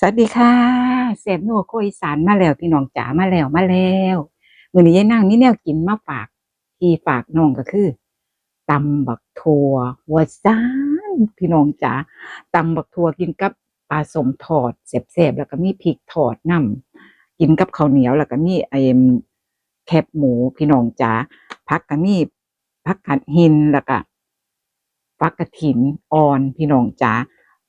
สวัสดีค่ะเสพนัวโคอีสานมาแล้วพี่น้องจ๋ามาแล้วมาแล้วมือนี้ยายนั่งนี่แนวกินมาฝากที่ฝากน้องก็คือตำบักถั่ววัวซานพี่น้องจ๋าตำบักถั่วกินกับปลาสมทอดแซ่บๆแล้วก็มีพริกทอดนํกินกับข้าวเหนียวแล้วก็มีไอ้แคบหมูพี่น้องจ๋าผักก็มีผักกัดหินแล้วก็ฟักกระถินอ่อนพี่น้องจ๋า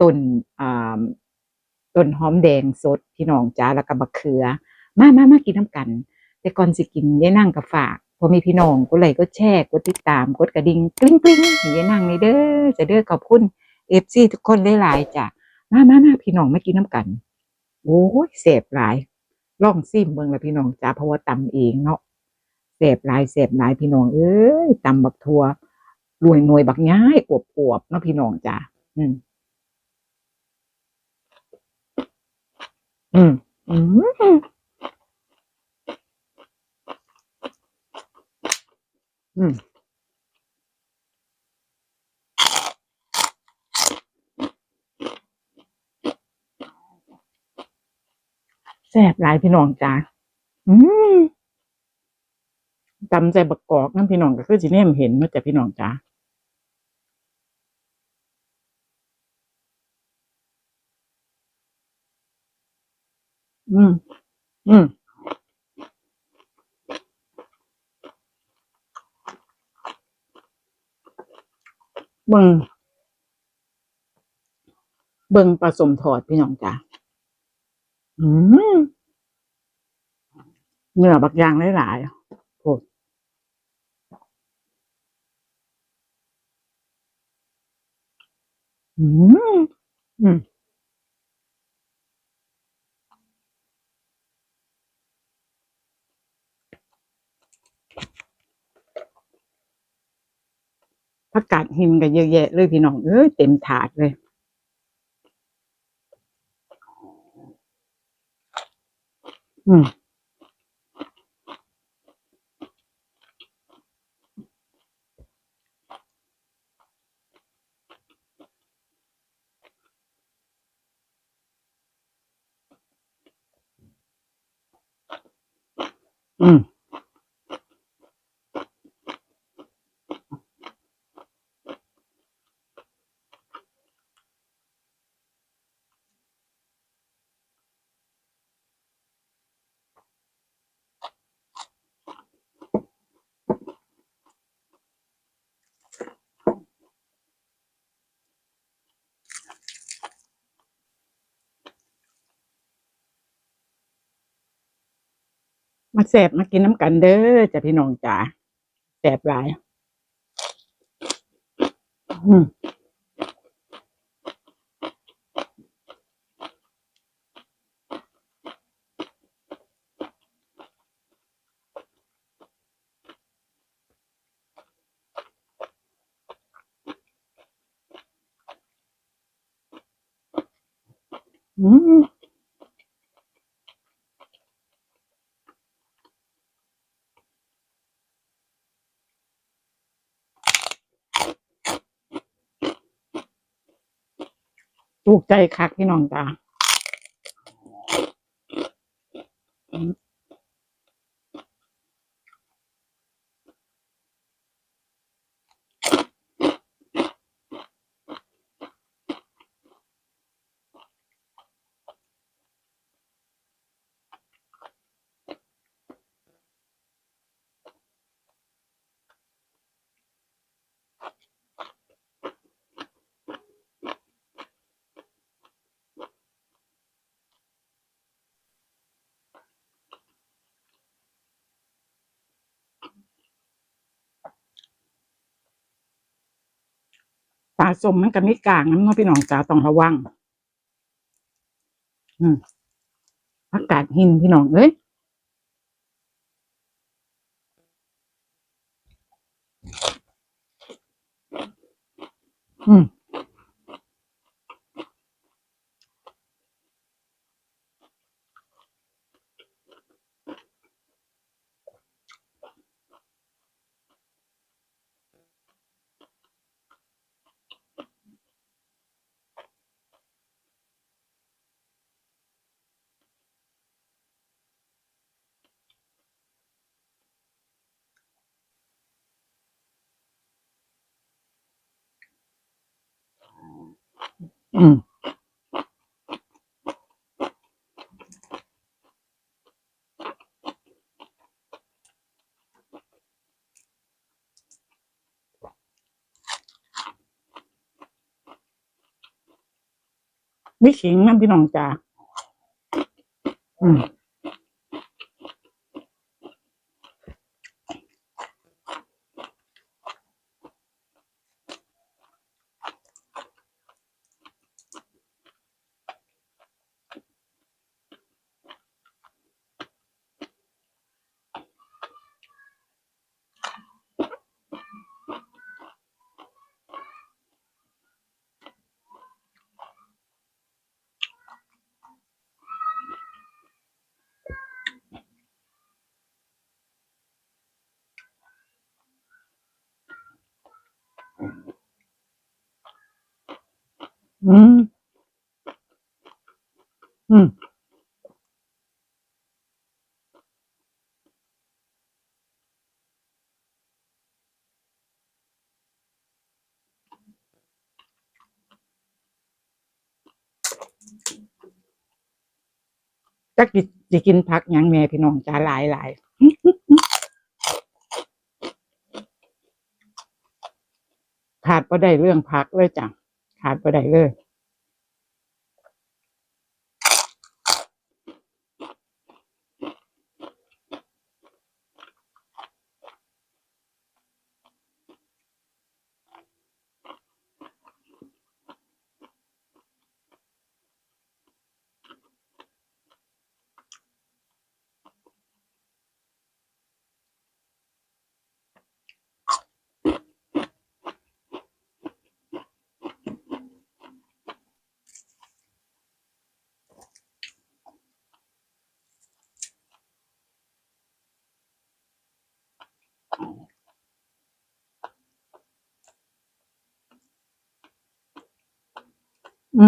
ต้นอ่า ต้นหอมแดงสดพี่น้องจ๋าแล้วก็บักเขือ มามามากินน้ำกัน แต่ก่อนสิกินยายนั่งกับฝากพอมีพี่น้องก็เลยก็แชร์กดติดตามกดกระดิ่งกลิ้งกลิ้งยายนั่งในเด้อจะเด้อขอบคุณเอฟซีทุกคนหลายๆจ้ะมามามาพี่น้องมากินน้ำกัน โอ้ยเสพหลายลองซิมเบิ่งละพี่น้องจ้าเพราะว่าตำเองเนาะเสพหลายเสพหลายพี่น้องเอ้ยตำบักทัวรวยหน่วยบักย้ายอวบอวบๆเนาะพี่น้องจ้าอืม อืม อืมอืมแซ่บหลายพี่น้องจ้าอืมตำใจบักกอกนั่นพี่น้องก็คือสิเนมเห็นเนาะจ้ะพี่น้องจ้า อืม อืมเบิ่งเบิ่งปลาสมทอดพี่น้องจ้าอืมเนื้อบักยางหลายๆโอ้อืม อืม ผักกาดหินกันเยอะแยะเลยพี่น้องเอ้ยเต็มถาดเลยอืมอืม มาแสบมากินน้ำกันเด้อจ้ะพี่น้องจ๋าแสบหลายอืม ถูกใจคักพี่น้องจ้า ปลาส้มมันก็มีกลางน้ำเนาะพี่น้องจ๋าต้องระวัง อืมอากาศหินพี่น้องเอ้ยอืม ไม่ขิงน้ำพี่น้องจ้าอืม อืม อืม จักสิสิกินผักหยังแม่พี่น้องจ้าหลายหลายขาดบ่ได้เรื่องผักเลยจ้ะ ขาดไปได้เลย อื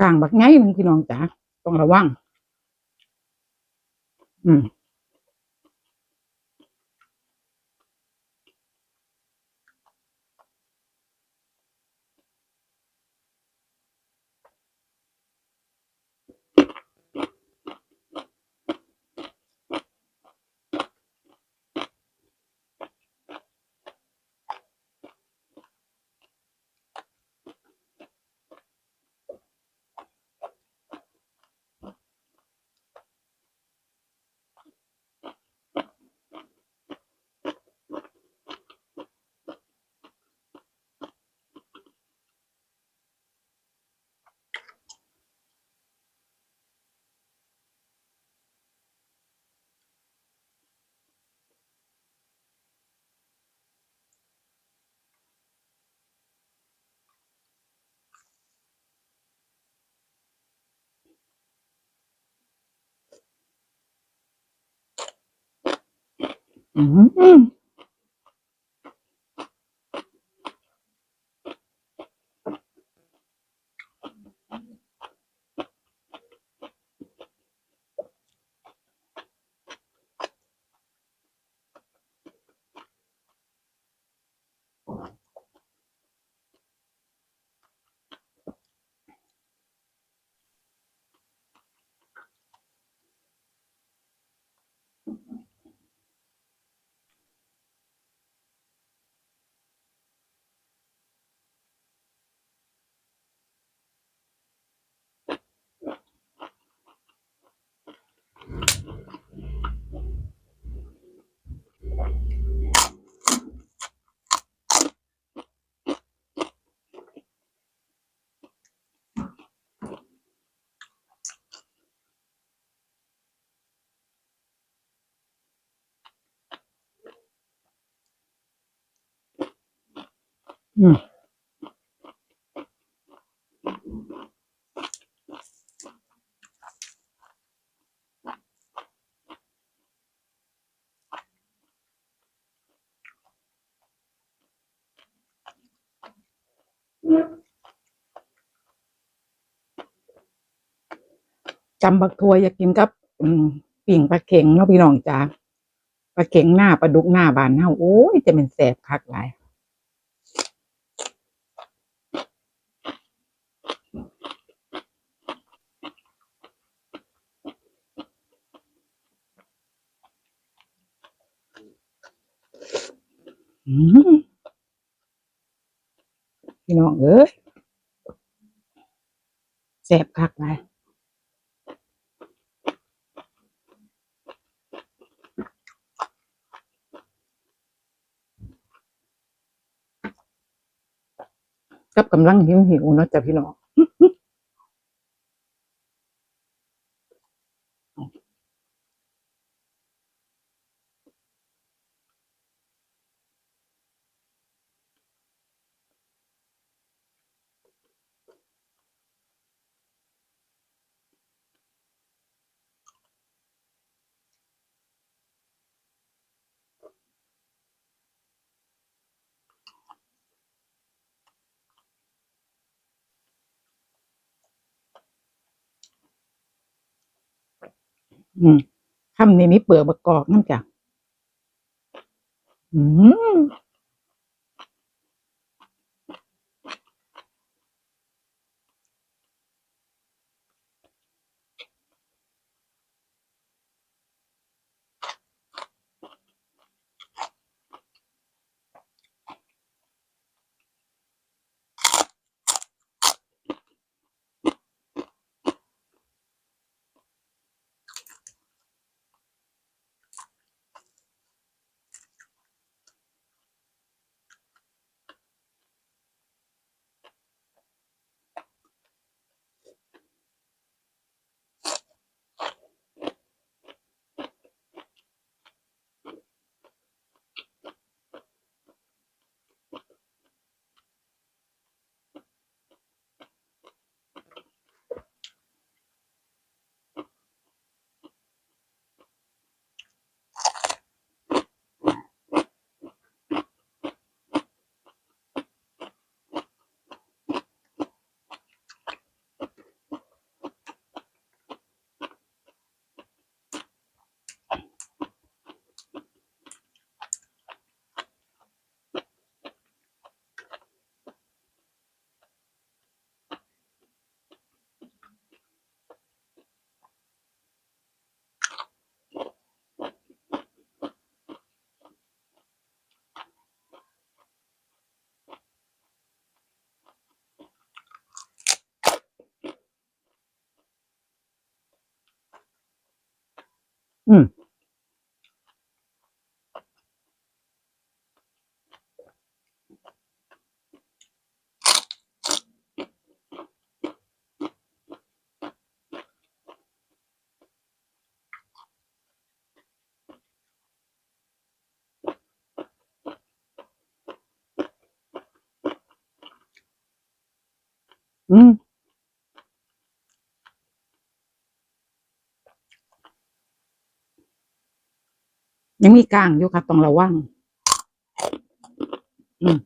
กลางบักไงหนึ่งพี่น้องจ๋าต้องระวัง อืม 嗯。 อืมจำบักทัวอยากกินกับปิ่งปลาเข็งเนาะพี่น้องจ้าปลาเข็งหน้าปลาดุกหน้าบานเฮาโอ้ยจะเป็นแสบคักหลาย พี่น้องเอ้ยแสบคักเลยกับกำลังหิวหิวๆเนาะจ้ะพี่น้อง อืมคำนี้มีเปลือกมะกอกน้ำจ้ะอืม ยังมีกลางอยู่ค่ะต้องระวัง อืม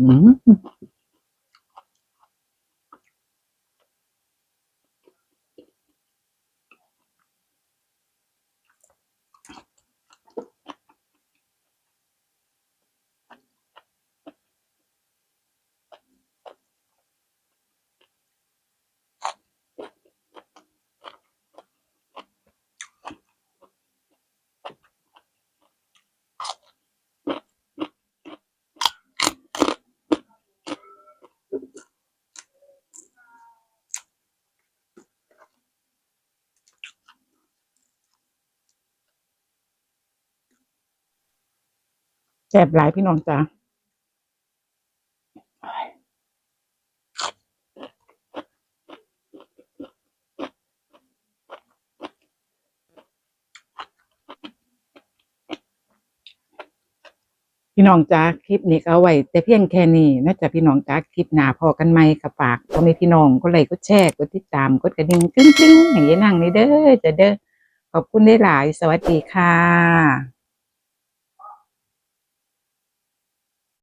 อื แซ่บหลายพี่น้องจ้าพี่น้องจ้าคลิปนี้ก็เอาไว้แต่เพียงแค่นี้นะจ๊ะพี่น้องจ้าคลิปหน้าพอกันไหมกับฝากพ่อแม่พี่น้องก็ไลค์ก็แชร์กดติดตามกดกระดิ่งกริ๊งกริ๊งอย่างนี้นั่งนี่เด้อจะเด้อขอบคุณได้หลาย สวัสดีค่ะ